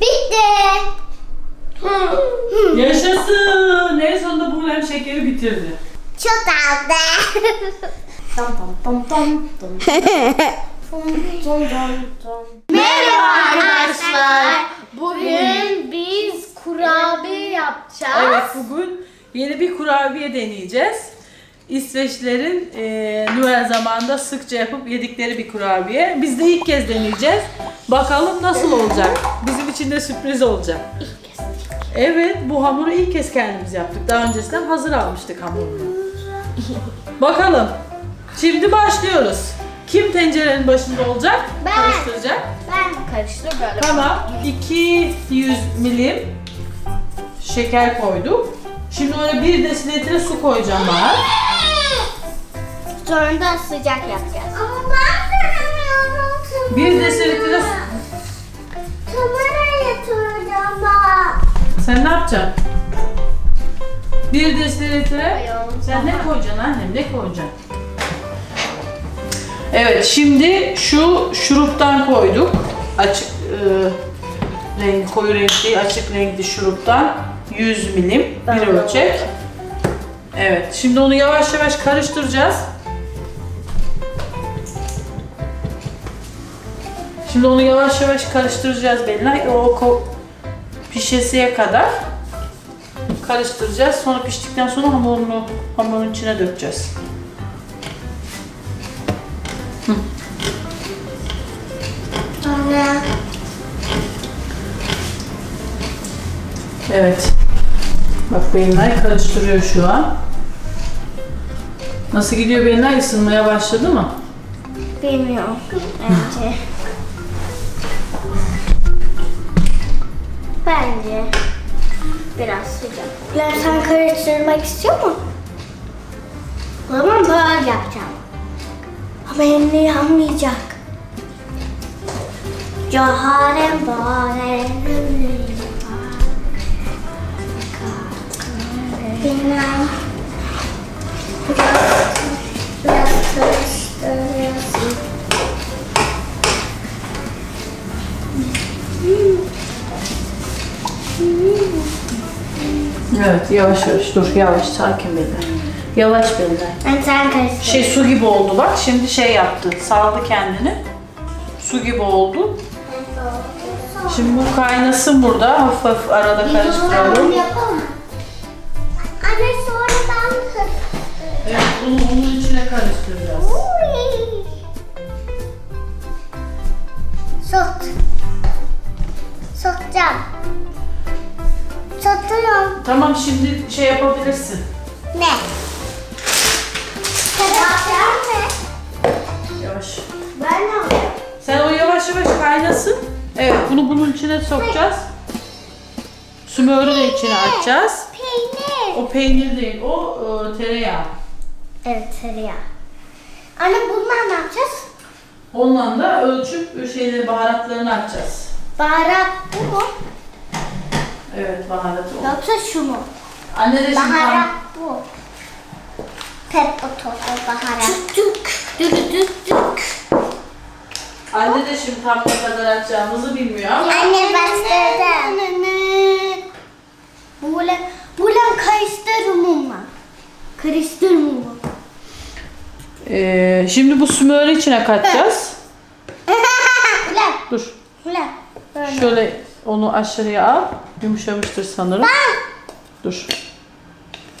Bitti. Yaşasın. En sonunda Buğlem şekeri bitirdi. Çok aldı. Tam tam tam tam tam. Tam tam tam. Merhaba arkadaşlar. Bugün biz kurabiye yapacağız. Evet bugün yeni bir kurabiye deneyeceğiz. İsveçlerin e, Noel zamanında sıkça yapıp yedikleri bir kurabiye. Biz de ilk kez deneyeceğiz. Bakalım nasıl olacak. Bizim için de sürpriz olacak. Evet bu hamuru ilk kez kendimiz yaptık. Daha öncesinden hazır almıştık hamurunu. Bakalım. Şimdi başlıyoruz. Kim tencerenin başında olacak? Ben. Karıştıracak. Ben Karıştır böyle. Tamam. 200 milim şeker koyduk. Şimdi oraya 1 desilitre su koyacağım ben. Sonra da sıcak yapacağız. Ama ben sevmiyorum. 1 desilitre su. Kameraya tutacağım bak. Sen ne yapacaksın? 1 desilitre. Ayağım. Sen ne koyacaksın annem? Ne koyacaksın? Evet şimdi şu şuruptan koyduk. Açık e, renk koyu renkli açık renkli şuruptan 100 milim bir ölçek. Evet şimdi onu yavaş yavaş karıştıracağız. Şimdi onu yavaş yavaş karıştıracağız Belinay. O pişesiye kadar karıştıracağız. Sonra piştikten sonra hamurunu hamurun içine dökeceğiz. Sonra Evet. Bak Belinay karıştırıyor şu an. Nasıl gidiyor Belinay? Isınmaya başladı mı? bilmiyorum. Bence Ya sen karıştırmak istiyor musun? O zaman böyle yapacağım. Ama elimde yanmayacak. Caharem barem Bilmem. Evet yavaş yavaş dur yavaş sakin Belinay. Yavaş Belinay. Ben sen karıştır. Şey su gibi oldu bak şimdi şey yaptı saldı kendini. Su gibi oldu. Şimdi bu kaynasın burada hafif hafif arada karıştıralım. yapalım. Anne sonra ben Evet bunu onun içine karıştıracağız. Sok. Sokacağım. Sokuyorum. Tamam şimdi şey yapabilirsin. Ne? Kapatacağım ne? Yavaş. Ben ne yapayım? Sen o yavaş yavaş kaynasın. Evet bunu bunun içine sokacağız. Sümörü de içine atacağız. Peynir. O peynir değil o e, tereyağı. Evet tereyağı. Anne bunlar ne yapacağız? Ondan da ölçüp şeyleri baharatlarını atacağız. Baharat bu mu? Evet baharatı o. Yoksa şu mu? Anne de şimdi Baharat tam- bu. Peppa tozu baharat. Tük tük. Tük tük tük. Anne de şimdi tam ne kadar atacağımızı bilmiyor ama. Anne bastırdı. Buğlem, buğlem karıştır mumla. Karıştır mumla. Ee, şimdi bu sümörü içine katacağız. Buğlem, Dur. Böyle. Şöyle onu aşağıya al. Yumuşamıştır sanırım. Dur.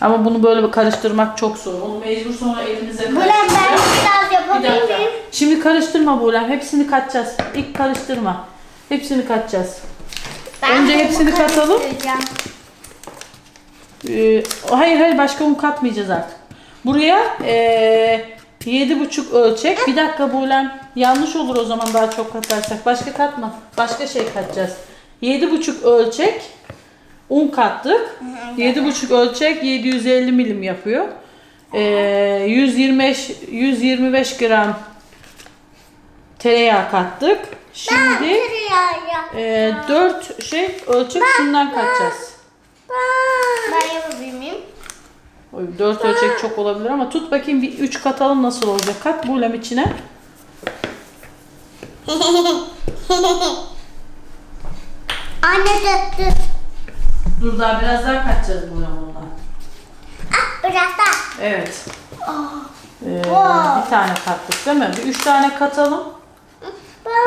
Ama bunu böyle bir karıştırmak çok zor. Onu mecbur sonra elimize Buğlem ben karıştıracağız. biraz Bir dakika. Şimdi karıştırma Buğlem. Hepsini katacağız. İlk karıştırma. Hepsini katacağız. Ben Önce bunu hepsini katalım. karıştıracağım. Ee, hayır hayır başka un katmayacağız artık. Buraya ee, yedi buçuk ölçek. Bir dakika Buğlem. Yanlış olur o zaman daha çok katarsak. Başka katma. Başka şey katacağız. Yedi buçuk ölçek un kattık. Yedi buçuk ölçek 750 milim yapıyor. Ee, 125 125 gram tereyağı kattık. Şimdi ee, 4 şey ölçek şundan katacağız. Ben yapabilir miyim? Oy, 4 ölçek çok olabilir ama tut bakayım bir 3 katalım nasıl olacak. Kat buğlem içine. Anne döktü. Dur daha biraz daha kaçacağız Buğrem ondan. Ah biraz daha. Evet. Ee, Wow. bir tane kattık değil mi? Bir üç tane katalım.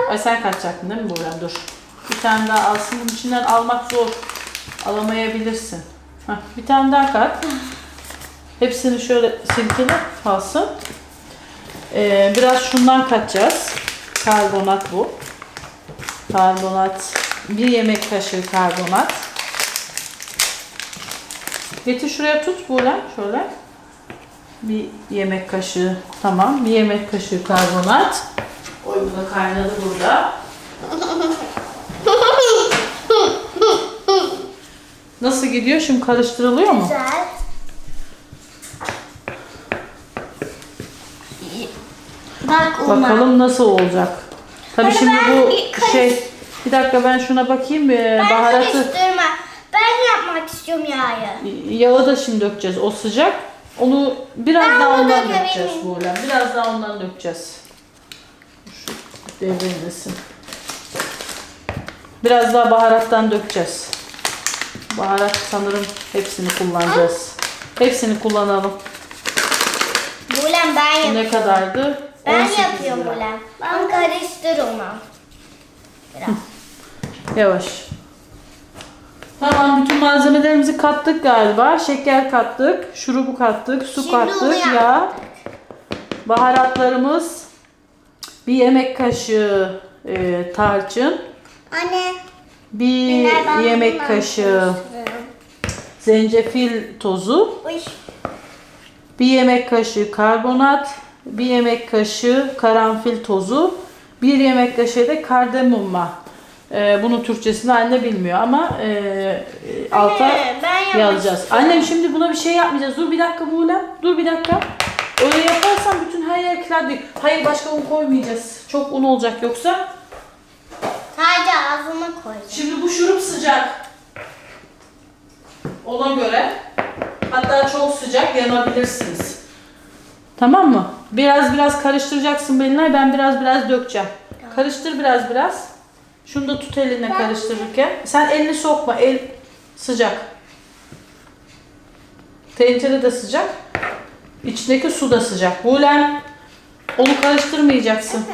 Ay sen kaçacaktın değil mi Buğrem? Dur. Bir tane daha alsın. Bunun içinden almak zor. Alamayabilirsin. Heh, bir tane daha kat. Hepsini şöyle silkele kalsın. Ee, biraz şundan katacağız. Karbonat bu. Karbonat. Bir yemek kaşığı karbonat. Getir şuraya tut Buğrem. Şöyle. Bir yemek kaşığı. Tamam. Bir yemek kaşığı karbonat. Oy bu da kaynadı burada. Nasıl gidiyor? Şimdi karıştırılıyor mu? Güzel. Bak. Bakalım nasıl olacak. Tabii Hadi şimdi bu şey bir dakika ben şuna bakayım bir Ben baharatı karıştırma. Ben yapmak istiyorum yağı. yağı da şimdi dökeceğiz. O sıcak. Onu biraz Ben daha onu ondan dökeceğiz? Buğlem. Biraz daha ondan dökeceğiz. Şu devrilmesin. Biraz daha baharattan dökeceğiz. Baharat sanırım hepsini kullanacağız. Hepsini kullanalım. Bulen ben Bu yapıyorum. ne kadardı? Ben 18 yapıyorum lira. Ben karıştır onu. Biraz. Yavaş. Tamam bütün malzemelerimizi kattık galiba. Şeker kattık, şurubu kattık, su Şimdi onu kattık, yaptık. yağ. Baharatlarımız bir yemek kaşığı e, tarçın, Anne. bir ben yemek bundan kaşığı zencefil tozu, Uy. bir yemek kaşığı karbonat, bir yemek kaşığı karanfil tozu, bir yemek kaşığı da kardemumma. Ee, bunun Türkçesini anne bilmiyor ama e, e, alta Anne, ben yapmak yazacağız. istiyorum. Annem şimdi buna bir şey yapmayacağız. Dur bir dakika Buğlem. Dur bir dakika. Öyle yaparsan bütün her yer kirlenecek. Hayır başka un koymayacağız. Çok un olacak yoksa. Sadece ağzıma koyacağım. Şimdi bu şurup sıcak. Ona göre. Hatta çok sıcak yanabilirsiniz. Tamam mı? Biraz biraz karıştıracaksın Belinay. Ben biraz biraz dökeceğim. Karıştır biraz biraz. Şunu da tut eline karıştırırken. Sen elini sokma. El sıcak. Tencere de sıcak. İçindeki su da sıcak. Buğlem onu karıştırmayacaksın.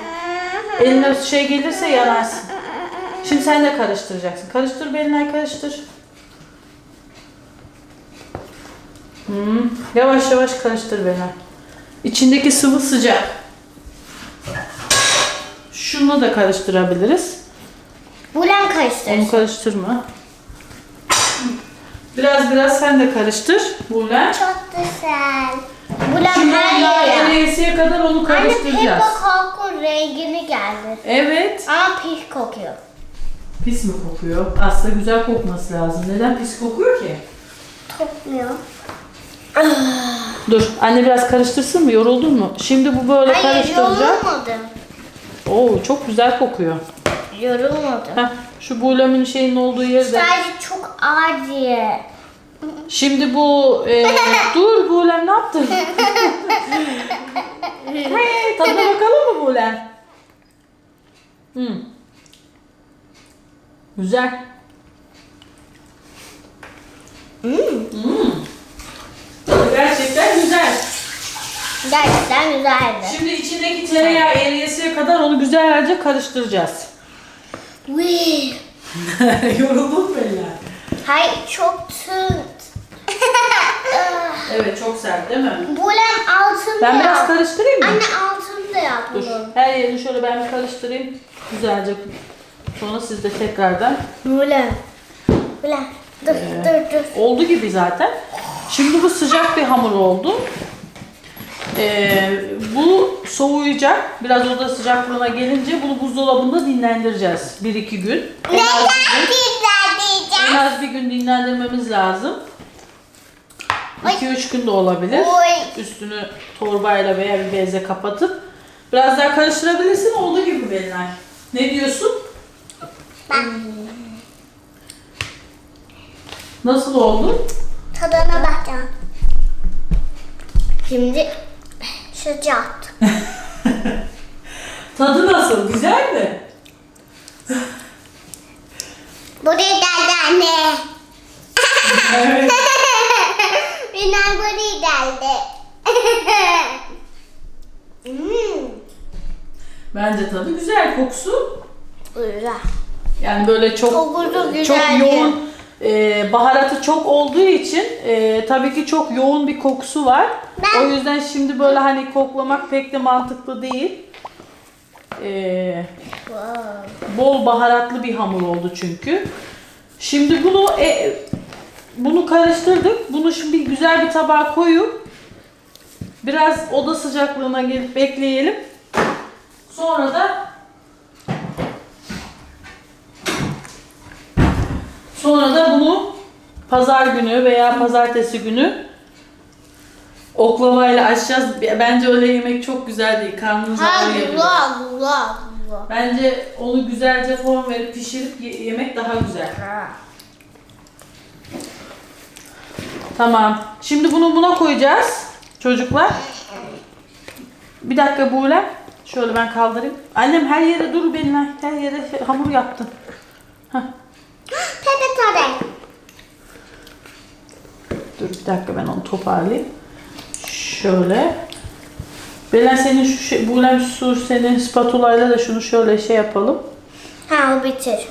Eline şey gelirse yanarsın. Şimdi sen de karıştıracaksın. Karıştır Belinay karıştır. Hmm, Yavaş yavaş karıştır Belinay. İçindeki sıvı sıcak. Şunu da karıştırabiliriz. Bulen karıştır. Onu karıştırma. Biraz biraz sen de karıştır Buğlen. Çok güzel. Bulen Şimdi her yağ yere. eriyesiye kadar onu Anne karıştıracağız. Peppa kokun rengini geldi. Evet. Ama pis kokuyor. Pis mi kokuyor? Aslında güzel kokması lazım. Neden pis kokuyor ki? Kokmuyor. Dur anne biraz karıştırsın mı? Yoruldun mu? Şimdi bu böyle Hayır karıştıracak. yorulmadım. Oo çok güzel kokuyor. Yorulmadım. Heh, şu buğulemin şeyin olduğu yerde. Sadece çok ağır diye. Şimdi bu e, dur buğulem ne yaptın? hey, tadına bakalım mı buğulem? Hmm. Güzel. Hmm. Tadı Gerçekten güzel. Gerçekten güzeldi. Şimdi içindeki tereyağı eriyesiye kadar onu güzelce karıştıracağız. Yoruldun mu Bella? Hayır çok tırt. Evet çok sert değil mi? Bulen altını Ben biraz yap. karıştırayım mı? Anne altını da yap Dur. bunun. Her yerini şöyle ben bir karıştırayım. Güzelce. Sonra siz de tekrardan. Bulen. Bulen. Dur Ee, dur dur. Oldu gibi zaten. Şimdi bu sıcak bir hamur oldu. Ee, bu soğuyacak. Biraz oda sıcaklığına gelince bunu buzdolabında dinlendireceğiz. 1-2 gün. En az bir gün, en az bir gün dinlendirmemiz lazım. 2-3 gün de olabilir. Oy. Üstünü torbayla veya bir bezle kapatıp biraz daha karıştırabilirsin. Oldu gibi Belinay. Ne diyorsun? Nasıl oldu? Tadına bakacağım. Şimdi sıcak. Tadı nasıl? Güzel mi? Buraya geldi anne. Evet. Benim buraya geldi. hmm. Bence tadı güzel kokusu. Güzel. Yani böyle çok Kokusu çok güzeldi. yoğun e, baharatı çok olduğu için e, tabii ki çok yoğun bir kokusu var. Ben- O yüzden şimdi böyle hani koklamak pek de mantıklı değil. E, bol baharatlı bir hamur oldu çünkü. Şimdi bunu e, bunu karıştırdık. Bunu şimdi güzel bir tabağa koyup biraz oda sıcaklığına gelip bekleyelim. Sonra da Sonra da bunu pazar günü veya pazartesi günü oklavayla açacağız. Bence öyle yemek çok güzel değil. Karnınız ağrıyabilir. Bence onu güzelce form verip pişirip ye- yemek daha güzel. Tamam. Şimdi bunu buna koyacağız çocuklar. Bir dakika Buğlem. Şöyle ben kaldırayım. Annem her yere dur benim her yere hamur yaptın. Heh. Dur bir dakika ben onu toparlayayım. Şöyle. Belen senin şu şey, Buğlem su senin spatulayla da şunu şöyle şey yapalım. Ha o bitir.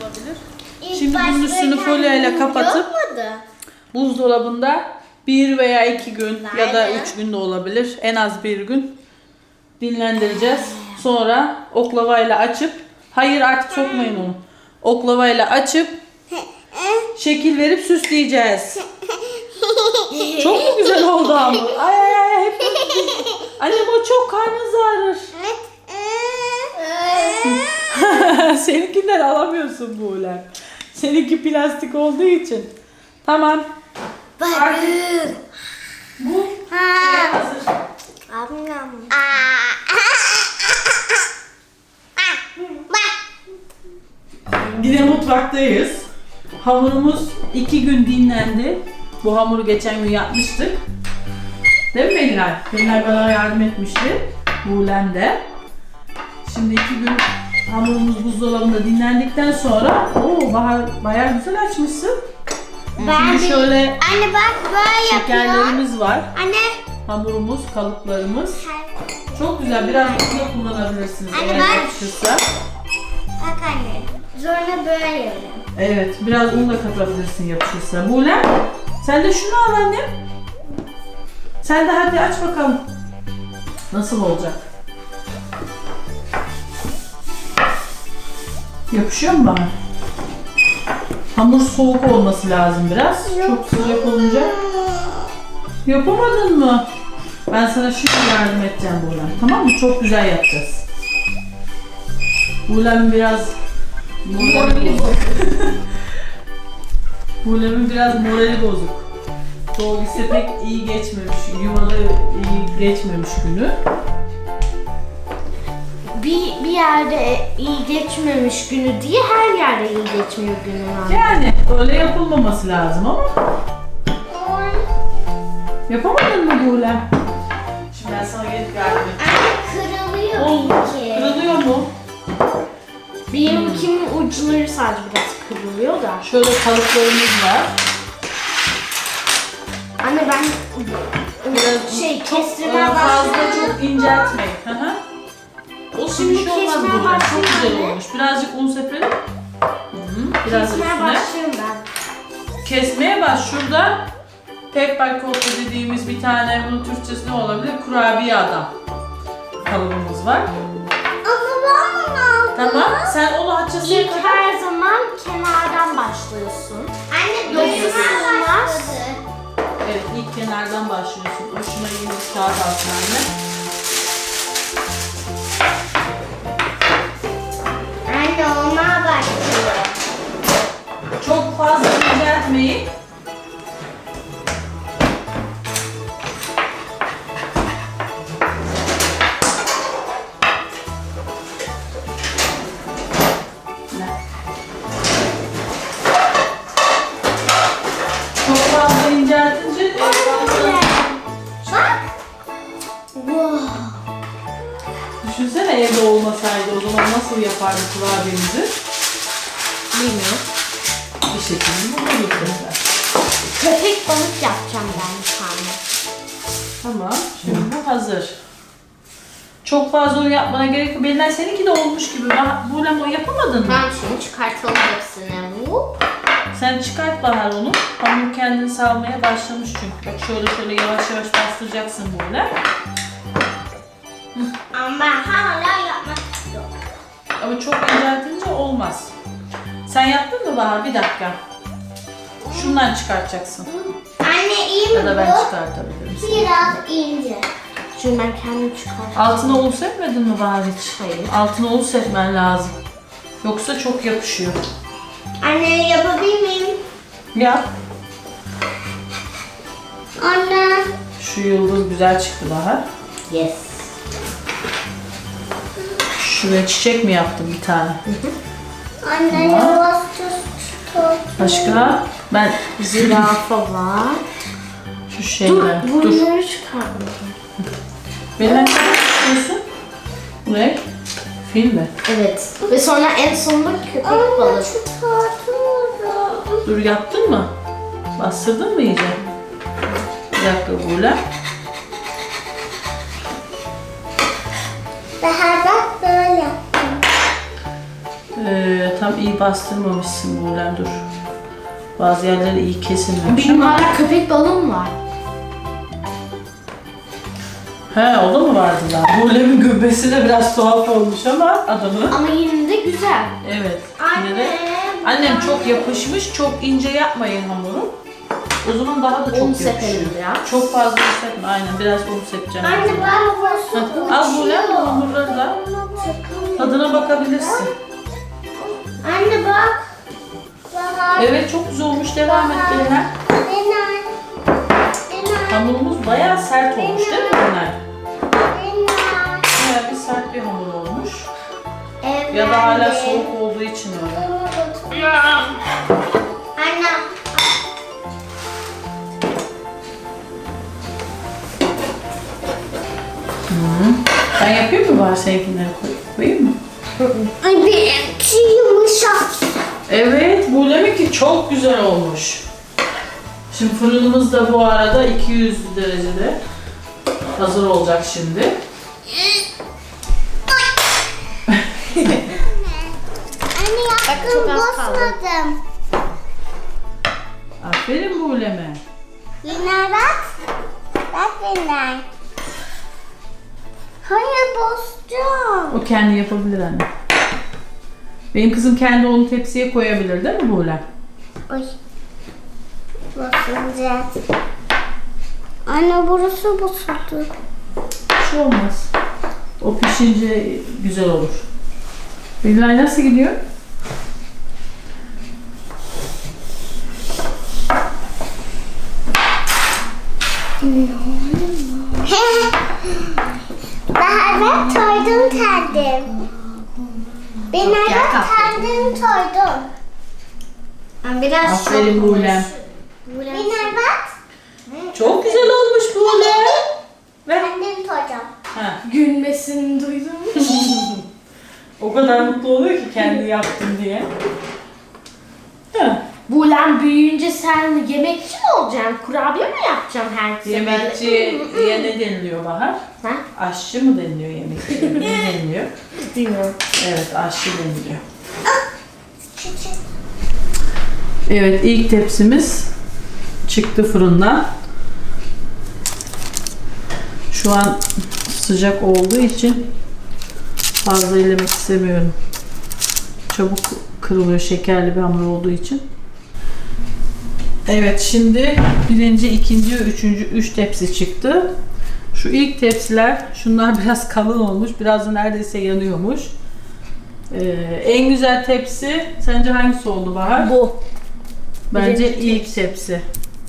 Olabilir. İlk Şimdi bunun folyoyla kendin kapatıp-. Buzdolabında bir veya iki gün ya da Nerede? üç gün de olabilir. En az bir gün dinlendireceğiz. Sonra oklavayla açıp, hayır artık sokmayın onu. Oklavayla açıp şekil verip süsleyeceğiz. Çok mu güzel oldu hamur? Ay ay ay hep Annem o çok karnınız ağrır. Seninkinden alamıyorsun bu. Seninki plastik olduğu için. Tamam. Bakın. Bu Ha. hazır. Ablam. Yine mutfaktayız. Hamurumuz iki gün dinlendi. Bu hamuru geçen gün yapmıştık. Değil mi Belinay? Belinay bana yardım etmişti. Buğlem de. Şimdi iki gün hamurumuz buzdolabında dinlendikten sonra o bahar bayağı güzel açmışsın. Ben Şimdi şöyle Anne bak böyle yapıyor. şekerlerimiz var. Anne. Hamurumuz, kalıplarımız. Çok güzel. Biraz da kullanabilirsiniz Anne eğer bak. yakışırsa. Bak anne. Sonra böyle. Evet, biraz un da katabilirsin yapışırsa. Buğlem, sen de şunu al annem. Sen de hadi aç bakalım. Nasıl olacak? Yapışıyor mu bana? Hamur soğuk olması lazım biraz. Çok sıcak olunca. Yapamadın mı? Ben sana şimdi yardım edeceğim Buğlem. Tamam mı? Çok güzel yapacağız. Buğlem biraz morali bozuk. Buğlem'in biraz morali bozuk. Doğgisi pek iyi geçmemiş, yuvalı iyi geçmemiş günü. Bir, bir yerde iyi geçmemiş günü diye her yerde iyi geçmiyor günü. Yani öyle yapılmaması lazım ama yapamadın mı Buğlem? Şimdi ben sana gelip yardım. Anne kırılıyor kırılıyor mu? Benimkinin uçları sadece biraz kırılıyor da. Şöyle kalıplarımız var. Anne ben Biraz şey kestirmeye e, fazla başladım. çok inceltmeyin. Hı hı. O şimdi şey olmaz kesmeye. Çok güzel olmuş. Birazcık un sepelim. Biraz Kesmeye üstüne. başlıyorum ben. Kesmeye baş. Şurada pepper kotlu dediğimiz bir tane bunun Türkçesi ne olabilir? Kurabiye adam kalıbımız var. Sen onu açasıya İlk kadar her zaman kenardan başlıyorsun. Anne sığmaz. başladı. Evet ilk kenardan başlıyorsun. İyi bir kağıt anne. Anne ona başlıyor. Çok fazla inceltmeyin. Zaman nasıl yapardı kurabiyemizi? Bilmiyorum. Bir şekilde bulurdu tekrar. Köpek balık yapacağım ben bir tane. Tamam. Şimdi bu hazır. Çok fazla un yapmana gerek yok. Benden seninki de olmuş gibi. Ben, bu lemon yapamadın mı? Ben şimdi çıkartalım hepsini. Hop. Sen çıkart Bahar onu. Hamur kendini salmaya başlamış çünkü. Bak şöyle şöyle yavaş yavaş bastıracaksın böyle. Ama ben hala yapmak. Ama çok inceltince olmaz. Sen yaptın mı Bahar? Bir dakika. Şundan çıkartacaksın. Anne iyi mi Ya da ben bu? çıkartabilirim. Biraz ince. Şimdi ben kendim çıkartacağım. Altına un serpmedin mi Bahar hiç? Hayır. Altına un serpmen lazım. Yoksa çok yapışıyor. Anne yapabilir miyim? Yap. Anne. Şu yıldız güzel çıktı Bahar. Yes. Şuraya çiçek mi yaptın bir tane? Anne Tamam. yavaş tut. Başka? Ben Zürafa var. şu şeyler. Dur. Bunları çıkartmadım. Benden ne yapıyorsun? Bu ne? Fil mi? Evet. Ve sonra en sonunda köpek. Çıkartıyorum. Dur yaptın mı? Bastırdın mı iyice? Bir dakika Buğla. Tam iyi bastırmamışsın Buğla dur. Bazı yerleri iyi kesilmemiş Benim ama. hala köpek balığım var. He o da mı vardı daha? Buğla'nın göbesi de biraz tuhaf olmuş ama adamın. Ama yine de güzel. Evet. Yine de. Anne. Annem çok yapışmış, çok ince yapmayın hamuru. O zaman daha da çok Un yapışıyor. sepelim biraz. Çok fazla un sepme, aynen biraz un sepeceğim. Anne ben burası Al Buğla bu hamurları da. Tadına bakabilirsin. Evet çok güzel olmuş. Devam et. Benay. Hamurumuz bayağı sert olmuş değil mi? Benay. Bayağı bir sert bir hamur olmuş. Evet. Ya da hala soğuk olduğu için öyle. Anne. Ben yapayım mı bari seninkileri koy, koyayım mı? Ay benimki yumuşak. Evet, bu demek ki çok güzel olmuş. Şimdi fırınımız da bu arada 200 derecede hazır olacak şimdi. Anne Bak, çok yaptım az kaldı. bozmadım. Aferin Buğleme. Yine bak. Bak Benay. Hayır bozacağım. O kendi yapabilir anne. Benim kızım kendi onu tepsiye koyabilir değil mi Buğlem? Oy. Basınca. Anne burası bozuldu. Bir şey olmaz. O pişince güzel olur. Bilal nasıl gidiyor? Daha ben toydum kendim. Ben Gel evet kalk. Biraz Aferin Buğlem. Ben evet Çok güzel olmuş Buğlem. Ver. kendim toydum. Ha. Gülmesini duydum. O kadar mutlu oluyor ki kendi yaptım diye. Ha. Buğlem büyüyünce sen yemekçi mi olacaksın? Kurabiye mi yapacaksın her seferinde? Yemekçi diye ne deniliyor Bahar? Ha? Aşçı mı deniliyor yemekçi? ne deniliyor? Bilmiyorum. Evet aşçı deniliyor. Evet ilk tepsimiz çıktı fırından. Şu an sıcak olduğu için fazla elemek istemiyorum. Çabuk kırılıyor şekerli bir hamur olduğu için. Evet şimdi birinci, ikinci üçüncü üç tepsi çıktı. Şu ilk tepsiler şunlar biraz kalın olmuş. Biraz da neredeyse yanıyormuş. Ee, en güzel tepsi sence hangisi oldu Bahar? Bu. Bence Birinci ilk tepsi.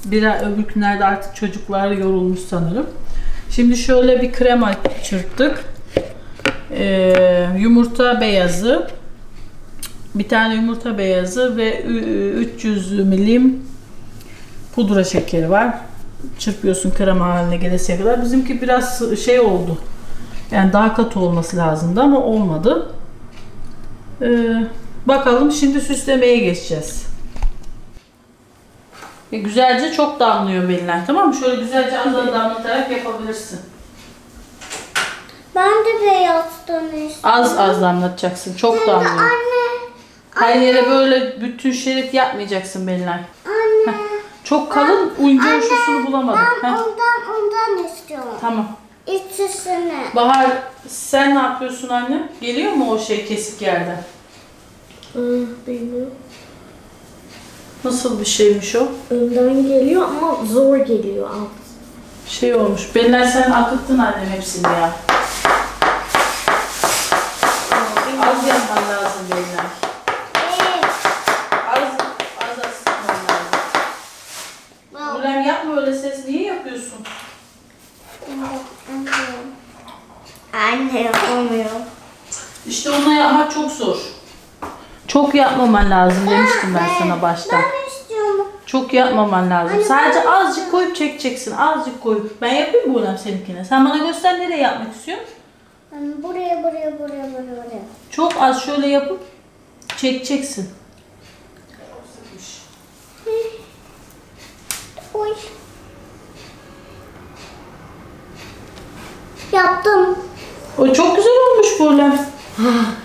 Bir öbürkünlerde artık çocuklar yorulmuş sanırım. Şimdi şöyle bir krema çırptık. Ee, yumurta beyazı. Bir tane yumurta beyazı ve ü- 300 milim pudra şekeri var. Çırpıyorsun krema haline gelesiye kadar. Bizimki biraz şey oldu. Yani daha katı olması lazımdı ama olmadı. Ee, bakalım şimdi süslemeye geçeceğiz. E, güzelce çok damlıyor Belinay tamam mı? Şöyle güzelce az az damlatarak yapabilirsin. Ben de beyazdan istiyorum. Az az damlatacaksın. Çok damlıyor. Anne. Her yere böyle bütün şerit yapmayacaksın Belinay. Anne. Çok kalın uygun uçlusunu bulamadım. Ben Heh, ondan ondan istiyorum. tamam. İkisini. Bahar sen ne yapıyorsun anne? Geliyor mu o şey kesik yerden? Bilmiyorum. Nasıl bir şeymiş o? Önden geliyor ama zor geliyor alt. Şey olmuş. Belinay sen akıttın annem hepsini ya. Az yapman lazım Belinay. Evet. Az, az az sıkman lazım. Ulan yapma öyle ses. Niye yapıyorsun? Anne yapamıyor. İşte onu yapmak çok zor. Çok yapmaman lazım demiştim ben sana başta. Çok yapmaman lazım. Sadece azıcık koyup çekeceksin. Azıcık koyup. Ben yapayım mı Ulan seninkine? Sen bana göster nereye yapmak istiyorsun? Buraya buraya buraya buraya buraya. Çok az şöyle yapıp çekeceksin. Oy. Yaptım. O çok güzel olmuş böyle.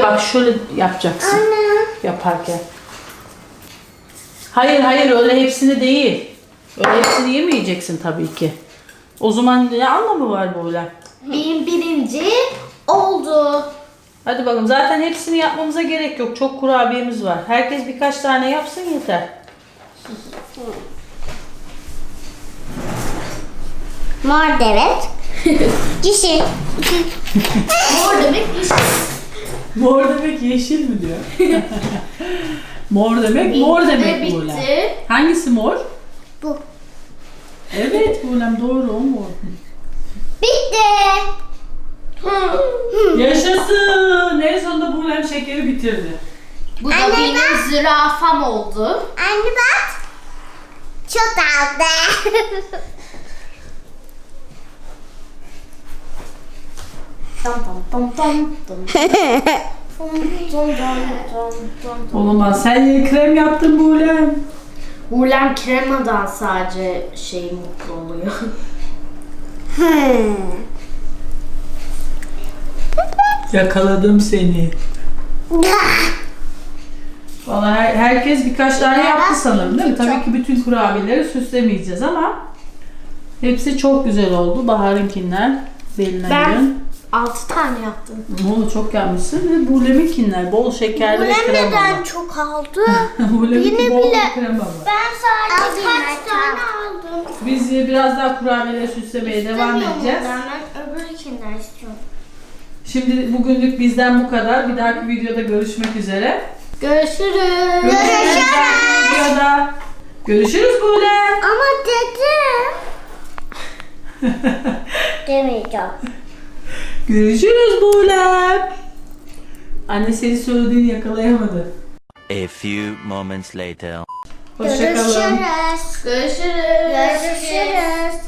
şöyle bak şöyle yapacaksın Anne. yaparken. Hayır hayır öyle hepsini değil. Öyle hepsini yemeyeceksin tabii ki. O zaman ne anlamı var böyle? Benim birinci oldu. Hadi bakalım zaten hepsini yapmamıza gerek yok. Çok kurabiyemiz var. Herkes birkaç tane yapsın yeter. Mor evet. Yeşil. Mor demek yeşil. Mor demek yeşil mi diyor? mor demek mor demek Buğlem. bitti. Hangisi mor? Bu. Evet Buğlem doğru o mor. Bitti. Yaşasın! En sonunda Buğlem şekeri bitirdi. Bu da Anne, benim zürafam oldu. Anne bak. Çok aldı. Tam tam tam tam tam. Olamaz. Sen yeni krem yaptın Buğlem. Ulan kremadan sadece şey mutlu oluyor. Yakaladım seni. Vallahi her- herkes birkaç tane yaptı sanırım değil mi? Tabii ki bütün kurabiyeleri süslemeyeceğiz ama hepsi çok güzel oldu. Bahar'ınkinden, Belinay'ın. 6 tane yaptım. Onu çok yapmışsın. Bir de Buğlem'inkinden bol şekerli ve kremalı. neden çok aldı? Buğlem'inki Yine bol bile- kremalı. Ben sadece kaç tane aldım? Biz biraz daha kurabiyeleri süslemeye devam edeceğiz. Ben öbürükinden istiyorum. Şimdi bugünlük bizden bu kadar. Bir dahaki videoda görüşmek üzere. Görüşürüz. Görüşürüz. Bir dahaki videoda. Görüşürüz Buğlem. Ama dedim. Demeyeceğim. Görüşürüz Buğlem. Anne seni söylediğini yakalayamadı. A few moments later. Hoşçakalın. Görüşürüz. Görüşürüz. Görüşürüz.